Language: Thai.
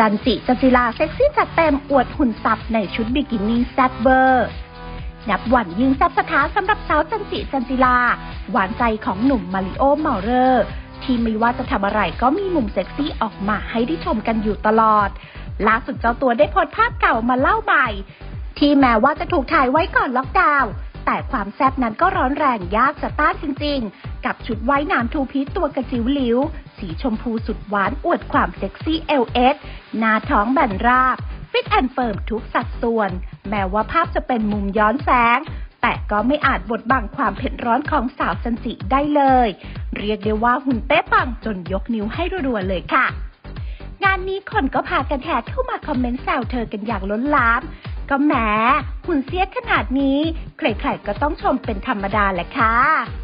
จันจิจันจิลาเซ็กซี่จัดเต็มอวดหุ่นสับในชุดบิกินี่แซ่บเบอร์ นับวันยิ่งแซ่บสถานสำหรับสาวจันจิจันจิลา หวานใจของหนุ่มมาริโอเมาเรอร์ที่ไม่ว่าจะทำอะไรก็มีมุมเซ็กซี่ออกมาให้ได้ชมกันอยู่ตลอด ล่าสุดเจ้าตัวได้โพสภาพเก่ามาเล่าใหม่ ที่แม้ว่าจะถูกถ่ายไว้ก่อนล็อกดาวน์แต่ความแซ่บนั้นก็ร้อนแรงยากจะต้านจริงๆ กับชุดว่ายน้ำทูพีตัวกระจิ๋วหลิว สีชมพูสุดหวานอวดความเซ็กซี่เอลเอส หน้าท้องแบนราบ ฟิตแอนเฟิร์มทุกสัดส่วน แม้ว่าภาพจะเป็นมุมย้อนแสง แต่ก็ไม่อาจบดบังความเผ็ดร้อนของสาวจันจิได้เลย เรียกได้ว่าหุ่นเป๊ะปังจนยกนิ้วให้รัวๆเลยค่ะ งานนี้คนก็พากันแห่เข้ามาคอมเมนต์แซวเธอกันอย่างล้นหลาม ก็แหมหุ่นเสียขนาดนี้ ใครๆก็ต้องชมเป็นธรรมดาแหละค่ะ